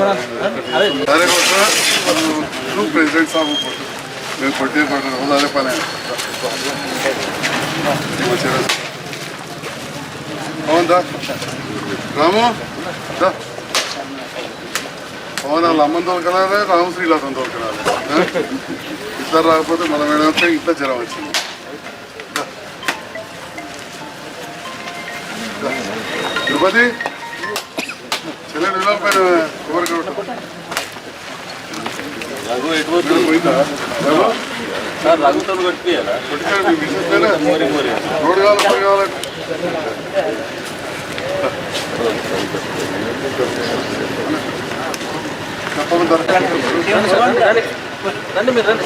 దానికోసం నువ్వు ప్రెసిడెంట్ సాబ్ మేము కొట్టే కొట్టిన రోజు పని అవుందా రాము దా. పవన్ వాళ్ళ అమ్మని తోలుకెళ్ళాలి ఇద్దరు రాకపోతే మనం ఏమంటే ఇట్లా జ్వరం వచ్చింది తిరుపతి పోయిందా ఏమో? సార్ రఘుతో పేరే? మోరి మోరి రోడ్డు కావాలి పని కావాలి చెప్పమంటారా రండి మీరు రండి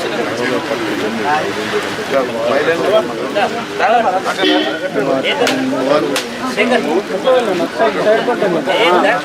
రామ్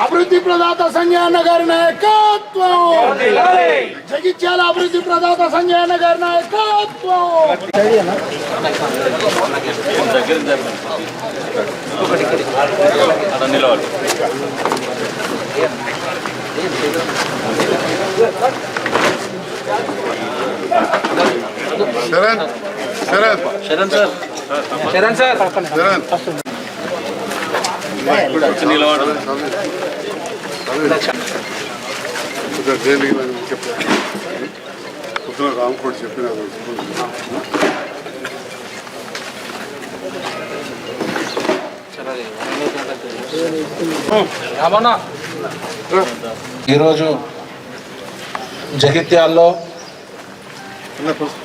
అభివృద్ధి ప్రదాత సంజయన్న గారి నాయకత్వం. జగిత్యాల అభివృద్ధి ప్రదాత సంజయన్న గారి నాయకత్వం. నిలవాలి శరణ్ శరణ్. శరణ్ సార్. శరణ్ సార్. శరణ్. జైలుకి పొద్దున రామకోటి చెప్పిన రామన్నా. ఈరోజు జగిత్యాల్లో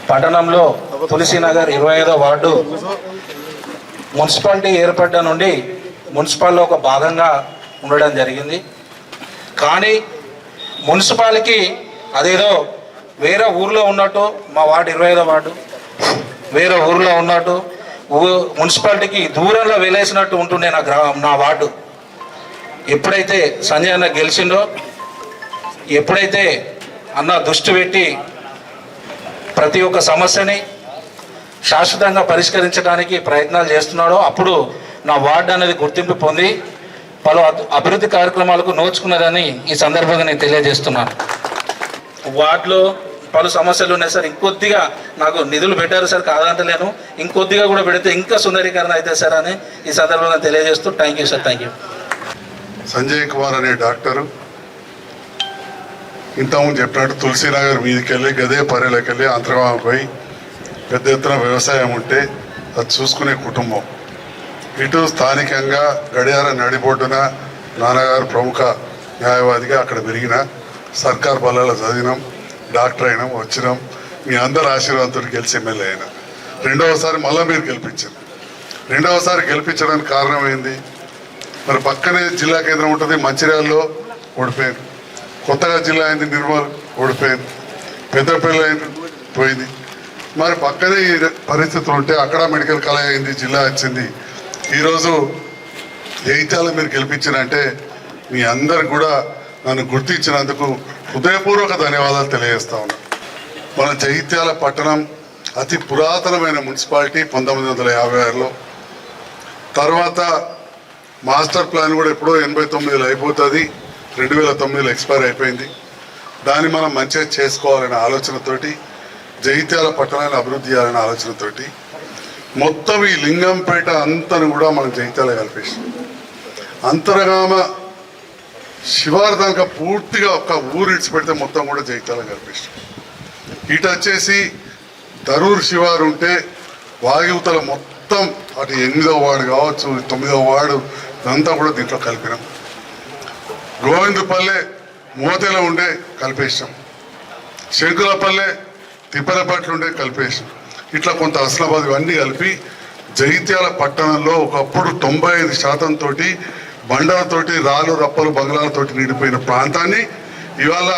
పట్టణంలో తులసీనగర్ ఇరవై ఐదో వార్డు మున్సిపాలిటీ ఏర్పడ్డ నుండి మున్సిపాల్లో ఒక భాగంగా ఉండడం జరిగింది. కానీ మున్సిపాలిటీ అదేదో వేరే ఊర్లో ఉన్నట్టు మా వార్డు ఇరవై ఐదో వార్డు వేరే ఊర్లో ఉన్నట్టు మున్సిపాలిటీకి దూరంలో వెళ్ళేసినట్టు ఉంటుండే నా గ్రా నా వార్డు. ఎప్పుడైతే సంజయ్ అన్న గెలిచిండో ఎప్పుడైతే అన్న దృష్టి పెట్టి ప్రతి ఒక్క సమస్యని శాశ్వతంగా పరిష్కరించడానికి ప్రయత్నాలు చేస్తున్నాడో అప్పుడు నా వార్డు అనేది గుర్తింపు పొంది పలు అభివృద్ధి కార్యక్రమాలకు నోచుకున్నదని ఈ సందర్భంగా నేను తెలియజేస్తున్నాను. వార్డులో పలు సమస్యలు ఉన్నాయి సార్. ఇంకొద్దిగా నాకు నిధులు పెట్టారు సార్ కాదంటలేను. ఇంకొద్దిగా కూడా పెడితే ఇంకా సుందరీకరణ అయితే సార్ అని ఈ సందర్భంగా తెలియజేస్తూ thank you sir thank you Sanjay Kumar అనే డాక్టరు ఇంతకుముందు చెప్పినట్టు తులసీనగర్ మీదకి వెళ్ళి గదే పర్యలోకి వెళ్ళి అంతర్గామం పోయి పెద్ద ఎత్తున వ్యవసాయం ఉంటే అది చూసుకునే కుటుంబం. ఇటు స్థానికంగా గడియార నడిబొడ్డున నాన్నగారు ప్రముఖ న్యాయవాదిగా అక్కడ పెరిగిన సర్కార్ బలాల్లో చదివినాం డాక్టర్ అయినాం వచ్చినాం. మీ అందరు ఆశీర్వాదంతో గెలిచి ఎమ్మెల్యే అయినా. రెండవసారి మళ్ళీ మీరు గెలిపించారు. రెండవసారి గెలిపించడానికి కారణం ఏంది? మరి పక్కనే జిల్లా కేంద్రం ఉంటుంది మంచిర్యాలలో ఓడిపోయారు. కొత్తగా జిల్లా అయింది నిర్మల్ ఓడిపోయింది పెద్దపల్లి అయింది పోయింది. మరి పక్కనే ఈ పరిస్థితులు ఉంటే అక్కడ మెడికల్ కాలేజ్ అయింది జిల్లా వచ్చింది. ఈరోజు జైత్యాలు మీరు గెలిపించారంటే మీ అందరు కూడా నన్ను గుర్తించినందుకు హృదయపూర్వక ధన్యవాదాలు తెలియజేస్తా ఉన్నాను మన జైత్యాల పట్టణం అతి పురాతనమైన మున్సిపాలిటీ పంతొమ్మిది వందల యాభై ఆరులో. తర్వాత మాస్టర్ ప్లాన్ కూడా ఎప్పుడో ఎనభై తొమ్మిదిలో అయిపోతుంది. రెండు వేల తొమ్మిదిలో ఎక్స్పైర్ అయిపోయింది. దాన్ని మనం మంచిగా చేసుకోవాలనే ఆలోచనతోటి జైత్యాల పట్టణాన్ని అభివృద్ధి చేయాలనే ఆలోచనతోటి మొత్తం ఈ లింగంపేట అంతను కూడా మనం జైత్యాల అంతరగామ అంతర్గామ దాకా పూర్తిగా ఒక్క ఊరు ఇడిచిపెడితే మొత్తం కూడా జైత్యాల కలిపేసాం ఇటు వచ్చేసి దరూర్ శివారు ఉంటే వాయువుతల మొత్తం అటు ఎనిమిదో వార్డు కావచ్చు తొమ్మిదో వార్డు ఇదంతా కూడా దీంట్లో కలిపినాం. గోవిందపల్లె మోతెలో ఉండే కల్పేశం. శంకులపల్లె తిప్పలపట్ల ఉండే కల్పేశం. ఇట్లా కొంత అసలాబాద్ ఇవన్నీ కలిపి జైత్యాల పట్టణంలో ఒకప్పుడు తొంభై ఐదు శాతం తోటి బండలతోటి రాళ్ళు రప్పలు బంగ్లాలతోటి నిండిపోయిన ప్రాంతాన్ని ఇవాళ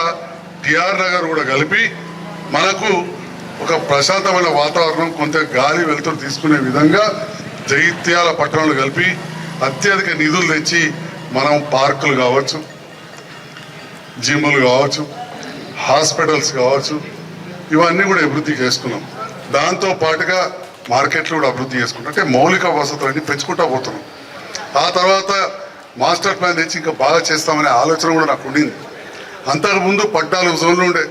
టిఆర్ నగర్ కూడా కలిపి మనకు ఒక ప్రశాంతమైన వాతావరణం కొంత గాలి వెలుతురు తీసుకునే విధంగా జైత్యాల పట్టణంలో కలిపి అత్యధిక నిధులు తెచ్చి మనం పార్కులు కావచ్చు జిమ్లు కావచ్చు హాస్పిటల్స్ కావచ్చు ఇవన్నీ కూడా అభివృద్ధి చేసుకున్నాం. దాంతో పాటుగా మార్కెట్లు కూడా అభివృద్ధి చేసుకుంటాం. అంటే మౌలిక వసతులన్నీ పెంచుకుంటా పోతున్నాం. ఆ తర్వాత మాస్టర్ ప్లాన్ తెచ్చి ఇంకా బాగా చేస్తామనే ఆలోచన కూడా నాకు ఉండింది. అంతకుముందు పద్నాలుగు జోన్లు ఉండే.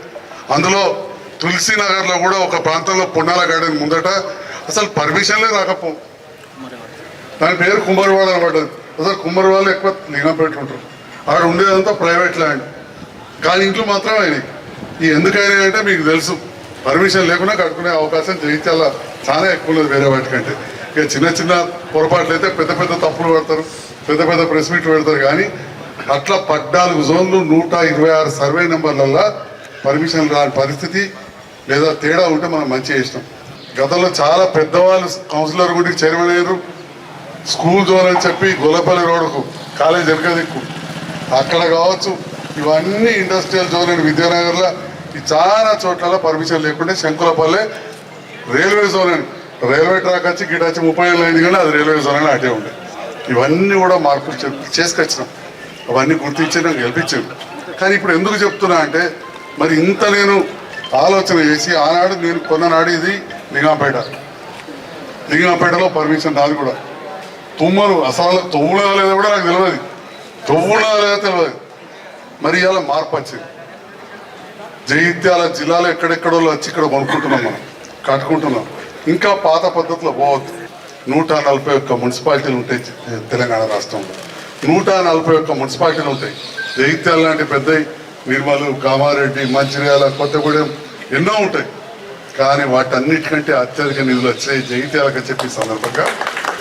అందులో తులసీనగర్లో కూడా ఒక ప్రాంతంలో పొన్నాల గార్డెన్ ముందట అసలు పర్మిషన్లే రాకపో. దాని పేరు కుమారవాడ అనబడ్డది అసలు కుమ్మరి వాళ్ళు ఎక్కువ లింగంపేటలు ఉంటారు. అక్కడ ఉండేదంతా ప్రైవేట్ ల్యాండ్. కానీ ఇంట్లో మాత్రం అయినాయి ఈ ఎందుకైనా అంటే మీకు తెలుసు. పర్మిషన్ లేకుండా కట్టుకునే అవకాశం జయించాల చాలా ఎక్కువ ఉన్నది వేరే వాటికంటే. ఇక చిన్న చిన్న పొరపాట్లు అయితే పెద్ద పెద్ద తప్పులు పడతారు. పెద్ద పెద్ద ప్రెస్ మీట్లు పెడతారు. కానీ అట్లా పద్నాలుగు జోన్లు నూట ఇరవై ఆరు సర్వే నెంబర్లలో పర్మిషన్ రాని పరిస్థితి లేదా తేడా ఉంటే మనం మంచి చేసినాం. గతంలో చాలా పెద్దవాళ్ళు కౌన్సిలర్ గుడికి చైర్మన్ అయ్యారు. స్కూల్ జోన్ అని చెప్పి గొల్లపల్లి రోడ్డుకు కాలేజ్ వెనక దిక్కు. అక్కడ కావచ్చు ఇవన్నీ ఇండస్ట్రియల్ జోన్ అని విద్యానగర్లో ఈ చాలా చోట్ల పర్మిషన్ లేకుంటే శంకులపల్లె రైల్వే జోన్ అని. రైల్వే ట్రాక్ వచ్చి గిట వచ్చి ముప్పై ఏళ్ళు అయింది కానీ అది రైల్వే జోన్ అని అటే ఉండే. ఇవన్నీ కూడా మార్పులు చేసుకొచ్చినాం. అవన్నీ గుర్తించి నాకు గెలిపించాను. కానీ ఇప్పుడు ఎందుకు చెప్తున్నా అంటే మరి ఇంత నేను ఆలోచన చేసి ఆనాడు నేను కొన్ననాడు ఇది లింగాపేట. లింగాపేటలో పర్మిషన్ రాదు కూడా. తుమ్మలు అసలు తొవ్వులా లేదా కూడా నాకు తెలియదు తొవ్వులా లేదా తెలియదు మరి ఇలా మార్పు వచ్చింది. జగిత్యాల జిల్లాలో ఎక్కడెక్కడో వచ్చి ఇక్కడ కొనుక్కుంటున్నాం మనం కట్టుకుంటున్నాం. ఇంకా పాత పద్ధతిలో పోవద్దు. నూట నలభై ఒక్క మున్సిపాలిటీలు ఉంటాయి తెలంగాణ రాష్ట్రంలో. నూట నలభై ఒక్క మున్సిపాలిటీలు ఉంటాయి. జగిత్యాల లాంటి పెద్ద నిర్మలు కామారెడ్డి మంచిర్యాల కొత్తగూడెం ఎన్నో ఉంటాయి. కానీ వాటన్నిటికంటే అత్యధిక నిధులు వచ్చాయి జగిత్యాలకు చెప్పి సందర్భంగా.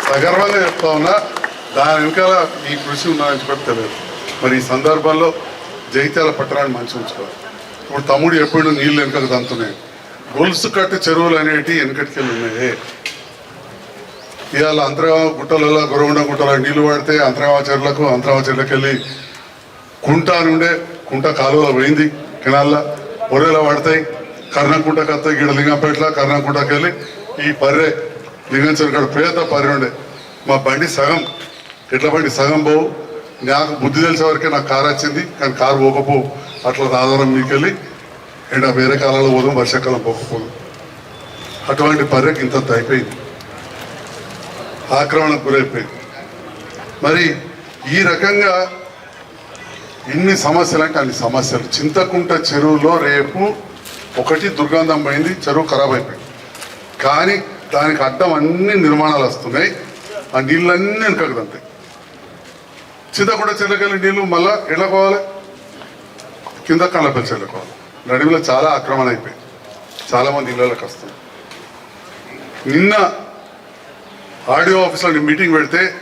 సగర్వంగా చెప్తా ఉన్నా దాని వెనకాల ఈ కృషి ఉందని చెప్పి తెలియదు. మరి ఈ సందర్భంలో జైత్యాల పట్టణాన్ని మంచి ఉంచుకోవాలి. ఇప్పుడు తమ్ముడు ఎప్పుడు నీళ్ళు వెనకకు దంతున్నాయి గొలుసు కట్టు చెరువులు అనేటివి వెనకటికెళ్ళి ఉన్నాయి. ఇవాళ అంతర్గామ గుట్టలలో గురవండ గుట్టలో నీళ్ళు పడితే అంతర్గామ చెరువులకు అంతర్గామ చెరువులకు వెళ్ళి కుంట నుండే కుంట కాలువలో పోయింది కెనాల్లో. ఒరేలా పడతాయి కర్ణకుంటకి వస్తాయి గిడ లింగంపేటలో కర్ణకుంటకి వెళ్ళి ఈ పర్రె లింగం చెరువు పేద పర్రె మా బండి సగం. ఎట్ల బండి? సగం పోవు. నాకు బుద్ధి తెలిసే వరకే నాకు కారు వచ్చింది. కానీ కారు పోకపోవు. అట్లా ఆధారం మీకెళ్ళి ఎండ వేరే కాలంలో పోదాం వర్షాకాలం పోకపోదు. అటువంటి పర్రెకి ఇంత అయిపోయింది. ఆక్రమణకు గురైపోయింది. మరి ఈ రకంగా ఇన్ని సమస్యలు అంటే అన్ని సమస్యలు. చింతకుంట చెరువులో రేపు ఒకటి దుర్గంధం పోయింది. చెరువు ఖరాబ్ అయిపోయింది. కానీ దానికి అడ్డం అన్ని నిర్మాణాలు వస్తున్నాయి. ఆ నీళ్ళన్నీ వెనకకు దంతాయి చెల్లకెళ్ళి నీళ్ళు మళ్ళా ఎళ్ళకోవాలి. కింద కళ్ళపల్లి చెల్లకోవాలి నడిమిలో చాలా ఆక్రమణ అయిపోయింది. చాలామంది ఇళ్ళకి వస్తుంది నిన్న ఆడియో ఆఫీస్లో మీటింగ్ పెడితే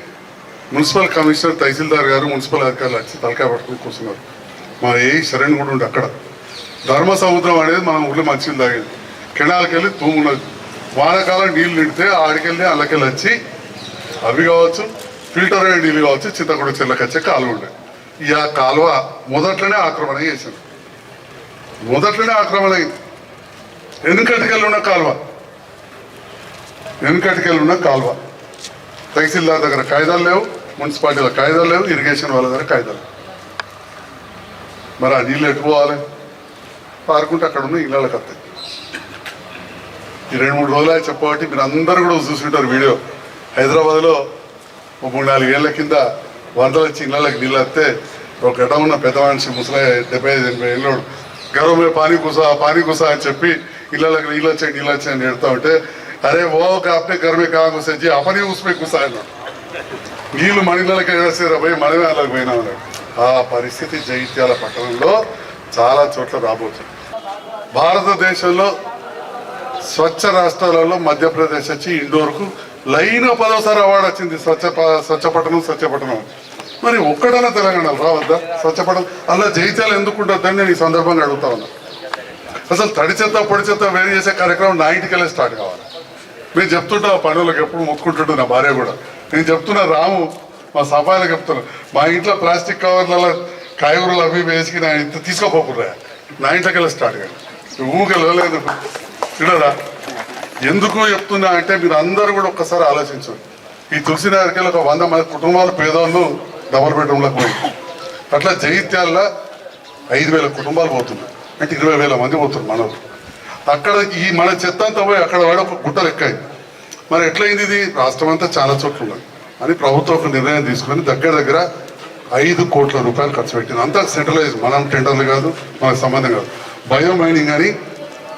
మున్సిపల్ కమిషనర్ తహసీల్దార్ గారు మున్సిపల్ అధికారులు వచ్చి తలకాయ పట్టుకుని కూర్చున్నారు. మా ఏ శరణ్ కూడా ఉండే అక్కడ. ధర్మ సముద్రం అనేది మన ఊళ్ళో మంచిగా తాగేది కెనాల్కి వెళ్ళి తూమున్నది. వానాకాలం నీళ్ళు నిడితే ఆడికెళ్ళి అల్లకెళ్ళి వచ్చి అవి కావచ్చు ఫిల్టర్ అయిన నీళ్ళు కావచ్చు చింతకుడ చెల్లకచ్చే కాలువ ఉండే. ఈ ఆ కాలువ మొదట్లోనే ఆక్రమణ చేసింది. మొదట్లోనే ఆక్రమణ అయింది. వెనుకటికెళ్ళి ఉన్న కాలువ. వెనుకటికెళ్ళి ఉన్న కాలువ. తహసీల్దార్ దగ్గర కాయిదాలు లేవు మున్సిపాలిటీలో కాయిదాలు లేవు ఇరిగేషన్ వాళ్ళ దగ్గర కాయిదాలు మరి ఆ నీళ్ళు ఎట్టుకోవాలి పారుకుంటే అక్కడ ఉన్న ఇళ్ళకి వస్తాయి ఈ రెండు మూడు రోజులు చెప్పబట్టి మీరు అందరూ కూడా చూసుకుంటారు వీడియో. హైదరాబాద్లో ఒక మూడు నాలుగేళ్ళ కింద వరదలు వచ్చి ఇళ్ళకి నీళ్ళు వస్తే ఒక గడ ఉన్న పెద్ద మనిషి ముసలి డెబ్బై ఐదు ఎనభై ఏళ్ళోడు గర్వమే పానీ కుసా పానీ కుసా అని చెప్పి ఇళ్ళకి నీళ్ళు వచ్చాయి నీళ్ళు వచ్చాయి అని ఎడతా ఉంటే అరే ఓ కాపే గర్మే కా కుసే అపని ఉసిపోయి కుసా అన్నాడు. నీళ్ళు మణిలకి వేసారా పోయి మనమే అలాగ పోయినా ఆ పరిస్థితి జైత్యాల పట్టణంలో చాలా చోట్ల రాబోతుంది. భారతదేశంలో స్వచ్ఛ రాష్ట్రాలలో మధ్యప్రదేశ్ వచ్చి ఇండోర్కు లైన్ పదోసారి అవార్డు వచ్చింది. స్వచ్ఛ స్వచ్ఛపట్టణం స్వచ్ఛపట్టణం మరి ఒక్కడైనా తెలంగాణలో రావద్దా? స్వచ్ఛపట్టణం అలా జైత్యాలు ఎందుకు ఉంటుందని నేను ఈ సందర్భంగా అడుగుతా ఉన్నా. అసలు తడి చెత్త పొడి చెత్త వేరు చేసే కార్యక్రమం నా ఇంటికెళ్ళి స్టార్ట్ కావాలి. నేను చెప్తుంటా పనులకు ఎప్పుడు మొక్కుంటుంటు నా భార్య కూడా. నేను చెప్తున్నా రాము మా సఫాయిలకు చెప్తున్నా. మా ఇంట్లో ప్లాస్టిక్ కవర్లలో కాయగూరలు అవి ఇవి వేసి నా ఇంత తీసుకోపోకురా నా ఇంట్లోకి వెళ్ళి స్టార్ట్ కాదు. ఊకెళ్ళలేదు వెళ్ళలేదు చూడరా ఎందుకు చెప్తున్నా అంటే మీరు అందరూ కూడా ఒక్కసారి ఆలోచించండి. ఈ తులసి నగర్కి ఒక వంద మంది కుటుంబాలు పేదవాళ్ళు డబల్ బెడ్రూమ్లకు పోయి. అట్లా జైత్యాల్లో ఐదు వేల కుటుంబాలు పోతున్నాయి అంటే ఇరవై వేల మంది పోతున్నారు మనలు అక్కడ ఈ మన చెత్త అంతా పోయి అక్కడ వాడు ఒక గుట్టలు ఎక్కాయి మరి ఎట్లయింది ఇది? రాష్ట్రం అంతా చాలా చోట్ల ఉన్నాయి అని ప్రభుత్వం ఒక నిర్ణయం తీసుకొని దగ్గర దగ్గర ఐదు కోట్ల రూపాయలు ఖర్చు పెట్టింది. అంతా సెంట్రలైజ్ మనం టెండర్లు కాదు మనకు సంబంధం కాదు. బయో మైనింగ్ అని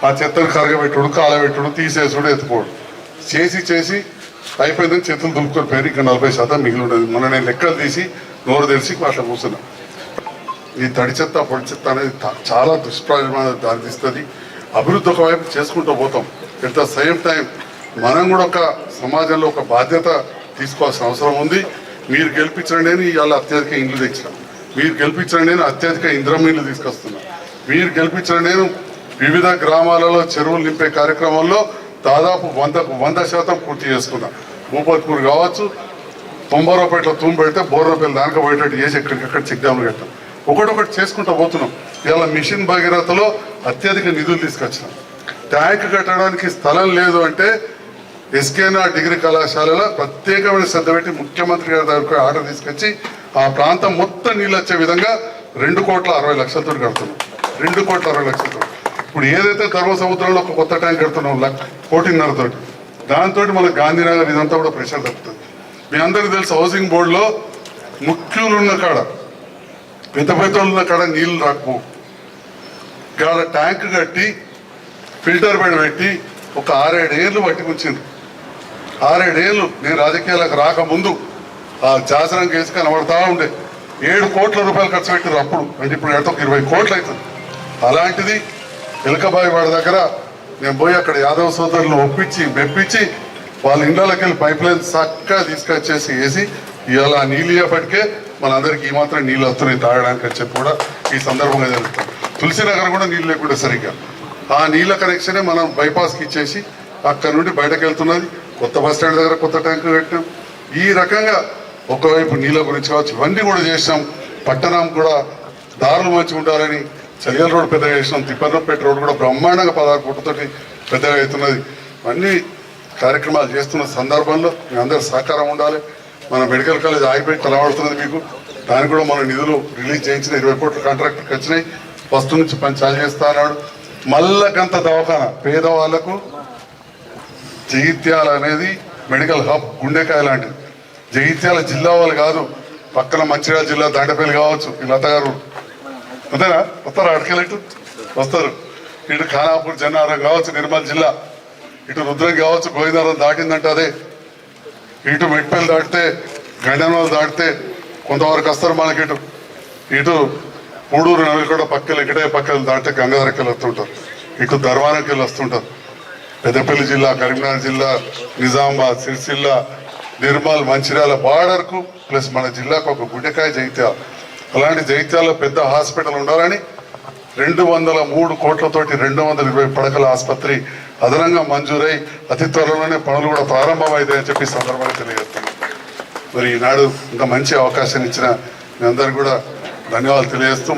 ఆ చెత్తను కరగబెట్టుడు కాలబెట్టుడు తీసేసుడు ఎత్తుకోడు. చేసి చేసి అయిపోయిందని చేతులు దులుపుకొని పోయారు ఇంకా నలభై శాతం మిగిలి ఉండేది. మొన్న నేను లెక్కలు తీసి నోరు తెలిసి అట్లా కూర్చున్నా. ఈ తడి చెత్త పొడి చెత్త అనేది చాలా దుష్ప్రయోజనం దారితీస్తుంది. అభివృద్ధి ఒకవైపు చేసుకుంటూ పోతాం. ఎట్ ద సేమ్ టైం మనం కూడా ఒక సమాజంలో ఒక బాధ్యత తీసుకోవాల్సిన అవసరం ఉంది. మీరు గెలిపించండి అని ఇవాళ అత్యధిక ఇండ్లు తెచ్చిన. మీరు గెలిపించండి నేను అత్యధిక ఇంద్రం ఇల్లు తీసుకొస్తున్నా. మీరు గెలిపించండి నేను వివిధ గ్రామాలలో చెరువులు నింపే కార్యక్రమంలో దాదాపు వంద వంద శాతం పూర్తి చేసుకున్నాం. భూపత్పూర్ కావచ్చు తొంభరపేటలో తూము పెడితే బోర్రపల్లి దానికి పోయేటట్టు చేసి ఎక్కడికక్కడ చెక్ డ్యామ్లు కట్టాం. ఒకటొకటి చేసుకుంటూ పోతున్నాం. ఇలా మిషన్ భగీరథలో అత్యధిక నిధులు తీసుకొచ్చినాం. ట్యాంక్ కట్టడానికి స్థలం లేదు అంటే ఎస్కేనా డిగ్రీ కళాశాలలో ప్రత్యేకమైన శ్రద్ధ పెట్టి ముఖ్యమంత్రి గారి దగ్గరకు ఆర్డర్ తీసుకొచ్చి ఆ ప్రాంతం మొత్తం నీళ్ళు వచ్చే విధంగా రెండు కోట్ల అరవై లక్షలతో కడుతున్నాం. రెండు కోట్ల అరవై లక్షలతో ఇప్పుడు ఏదైతే ధర్మ సముద్రంలో ఒక కొత్త ట్యాంక్ కడుతున్నాం లక్ కోటిన్నరతో దాంతో మన గాంధీనగర్ ఇదంతా కూడా ప్రెషర్ తప్పుతుంది. మీ అందరికీ తెలుసు హౌసింగ్ బోర్డులో ముఖ్యులు ఉన్న కాడ పెద్ద పెద్ద ఉన్న కాడ నీళ్ళు రాకపో. గాడ ట్యాంక్ కట్టి ఫిల్టర్ బెడ్ పెట్టి ఒక ఆరేడు ఏళ్ళు పట్టి ఉంచింది ఆరేడేళ్ళు నేను రాజకీయాలకు రాకముందు ఆ శాసనం కేసు కనబడతా ఉండే. ఏడు కోట్ల రూపాయలు ఖర్చు పెట్టారు అప్పుడు. అంటే ఇప్పుడు ఎంత ఒక ఇరవై కోట్లు అవుతుంది. అలాంటిది ఎలకబాయి వాడి దగ్గర నేను పోయి అక్కడ యాదవ సోదరులను ఒప్పించి మెప్పించి వాళ్ళ ఇండ్లకి వెళ్ళి పైప్ లైన్ చక్కగా తీసుకొచ్చేసి వేసి ఇవాళ నీళ్ళు ఇవ్వబట్టికే మనందరికీ ఈ మాత్రం నీళ్ళు వస్తున్నాయి తాగడానికి అని చెప్పి కూడా ఈ సందర్భంగా జరుగుతుంది తులసి నగర్ కూడా నీళ్ళు లేకుండా సరిగ్గా. ఆ నీళ్ళ కనెక్షనే మనం బైపాస్కి ఇచ్చేసి అక్కడ నుండి బయటకు వెళ్తున్నది. కొత్త బస్ స్టాండ్ దగ్గర కొత్త ట్యాంకు కట్టాం. ఈ రకంగా ఒకవైపు నీళ్ళ గురించి కావచ్చు ఇవన్నీ కూడా చేసినాం. పట్టణం కూడా దారులు మంచిగా ఉండాలని చలియల రోడ్ పెద్దగా చేసినాం తిప్పనపేట రోడ్ కూడా బ్రహ్మాండంగా పదహారు కోట్లతోటి పెద్దగా అవుతున్నది అన్ని కార్యక్రమాలు చేస్తున్న సందర్భంలో మీ అందరి సహకారం ఉండాలి. మన మెడికల్ కాలేజ్ ఆగిపోయి కలవడుతున్నది మీకు. దానికి కూడా మన నిధులు రిలీజ్ చేయించిన ఇరవై కోట్ల కాంట్రాక్టర్కి వచ్చినాయి. ఫస్ట్ నుంచి పని చాలు చేస్తా అన్నాడు. మల్లకంత దవాఖాన పేదవాళ్ళకు జగిత్యాల అనేది మెడికల్ హబ్ గుండెకాయ లాంటిది. జగిత్యాల జిల్లా వాళ్ళు కాదు పక్కన మంచిర్యాల జిల్లా దాండపల్లి కావచ్చు ఈ లత గారు అంతేనా వస్తారా అడకలేటు వస్తారు. ఇటు ఖానాపూర్ చెన్నారం కావచ్చు నిర్మల్ జిల్లా. ఇటు రుద్రం కావచ్చు గోవిందారం దాటిందంటే అదే. ఇటు మెట్పల్లి దాటితే గండనవాళ్ళు దాటితే కొంతవరకు వస్తారు మనకి ఇటు. ఇటు పూడూరు కూడా పక్కలు ఇక్కడే పక్కలు దాటితే గంగాధరకి వస్తుంటారు. ఇటు ధర్వానికి వెళ్ళి వస్తుంటారు. పెద్దపల్లి జిల్లా కరీంనగర్ జిల్లా నిజామాబాద్ సిరిసిల్ల నిర్మల్ మంచిర్యాల బార్డర్కు ప్లస్ మన జిల్లాకు ఒక గుండెకాయ జైత్యాలు అలాంటి జైత్యాల్లో పెద్ద హాస్పిటల్ ఉండాలని రెండు వందల మూడు కోట్లతోటి రెండు వందల ఇరవై పడకల ఆసుపత్రి అదనంగా మంజూరై అతి త్వరలోనే పనులు కూడా ప్రారంభమైతాయని చెప్పి సందర్భంగా తెలియజేస్తున్నాం. మరి ఈనాడు ఇంకా మంచి అవకాశాన్ని ఇచ్చిన మీ అందరికి కూడా ధన్యవాదాలు తెలియజేస్తూ